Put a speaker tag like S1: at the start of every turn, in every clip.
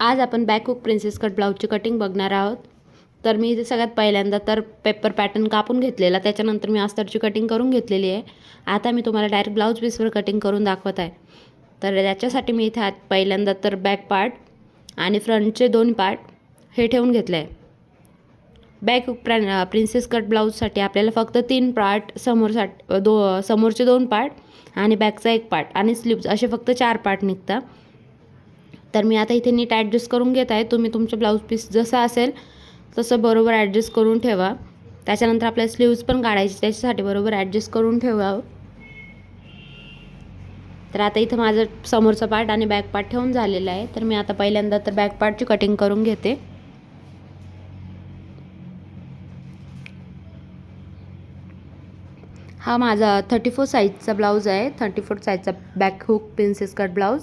S1: आज आपण back hook princess cut ब्लाऊजची कटिंग बघणार आहोत. तर मी इथे सगळ्यात पहिल्यांदा तर पेपर पॅटर्न कापून घेतलेला त्याच्यानंतर मी अस्तरची कटिंग करून घेतलेली आहे. आता मी तुम्हाला डायरेक्ट ब्लाऊज पीसवर कटिंग करून दाखवत आहे. तर याच्यासाठी मी इथे आत पहिल्यांदा तर बॅक पार्ट आणि फ्रंटचे दोन पार्ट हे ठेवून घेतले आहे बॅक हुक प्रिन्सेस कट ब्लाऊजसाठी आपल्याला फक्त तीन पार्ट समोरसाठी दो समोरचे दोन पार्ट आणि बॅकचा एक पार्ट आणि स्लीव्ज असे फक्त चार पार्ट निघतात. तर मी आता इथे नीट ॲडजस्ट करून घेत आहे. तुम्ही तुमचं ब्लाऊज पीस जसं असेल तसं बरोबर ॲडजस्ट करून ठेवा. त्याच्यानंतर आपल्याला स्लीव्ज पण काढायची त्याच्यासाठी बरोबर ॲडजस्ट करून ठेवा. तर आता इथं माझं समोरचा पार्ट आणि बॅक पार्ट ठेवून झालेला आहे. तर मी आता पहिल्यांदा तर बॅक पार्टची कटिंग करून घेते. हा माझा थर्टी फोर साईजचा ब्लाऊज आहे. थर्टी फोर साईजचा back hook princess cut blouse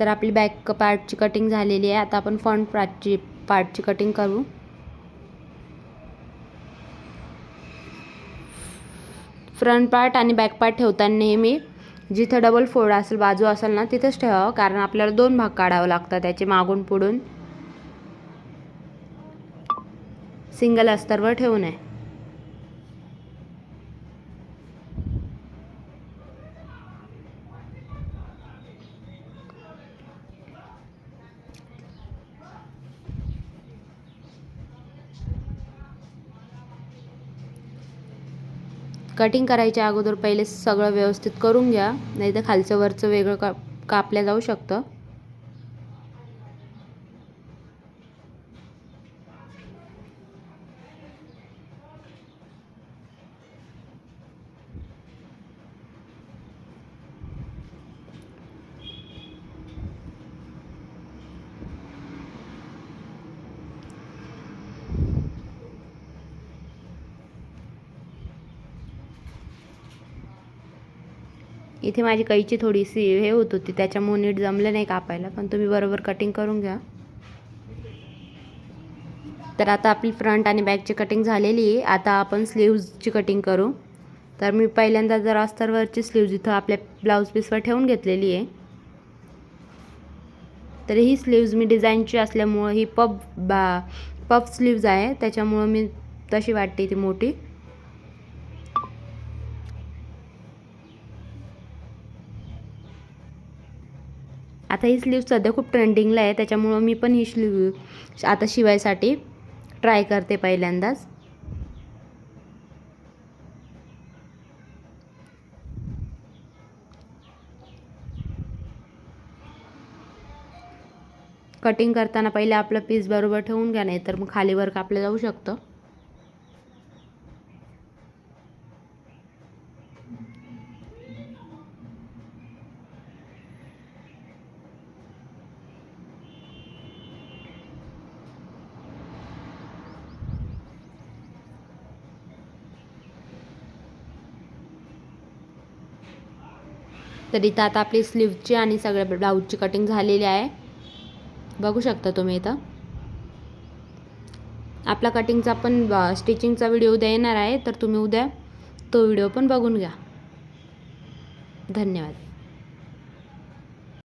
S1: तर आपली बॅक पार्टची कटिंग झालेली आहे. आता आपण फ्रंट पार्टची पार्टची कटिंग करू. फ्रंट पार्ट आणि बॅक पार्ट ठेवताना नेहमी जिथं डबल फोल्ड असेल बाजू असेल ना तिथंच ठेवावं. कारण आपल्याला दोन भाग काढावं लागतात त्याचे मागून पुढून. सिंगल अस्तरवर ठेवू नये. कटिंग करायच्या अगोदर पहिले सगळं व्यवस्थित करून घ्या नाही तर खालचं वरचं वेगळं का कापल्या जाऊ शकतं. इथे माझी कैची थोडीशी हे होत होती त्याच्यामुळे नीट जमलं नाही कापायला पण तुम्ही बरोबर कटिंग करून घ्या. तर आता आपली फ्रंट आणि बॅकची कटिंग झालेली आहे. आता आपण स्लीव्जची कटिंग करू. तर मी पहिल्यांदा जर अस्तरवरची स्लीव्ज इथं आपल्या ब्लाऊज पीसवर ठेवून घेतलेली आहे. तर ही स्लीव्ज मी डिझाईनची असल्यामुळं ही पफ बा पफ स्लीव्ज आहे. त्याच्यामुळं मी तशी वाटते ती मोठी. आता ही स्लीव सध्या खूप ट्रेंडिंगला आहे त्याच्यामुळं मी पण ही स्लीव आता शिवायसाठी ट्राय करते पहिल्यांदाच. कटिंग करताना पहिले आपलं पीस बरोबर ठेवून घ्या नाही तर मग खालीवर कापलं जाऊ शकतं. तर इथं आता आपली स्लीवची आणि सगळ्या ब्लाऊजची कटिंग झालेली आहे. बघू शकता तुम्ही इथं. आपला कटिंगचा पण स्टिचिंगचा व्हिडिओ उद्या येणार आहे तर तुम्ही उद्या तो व्हिडिओ पण बघून घ्या. धन्यवाद.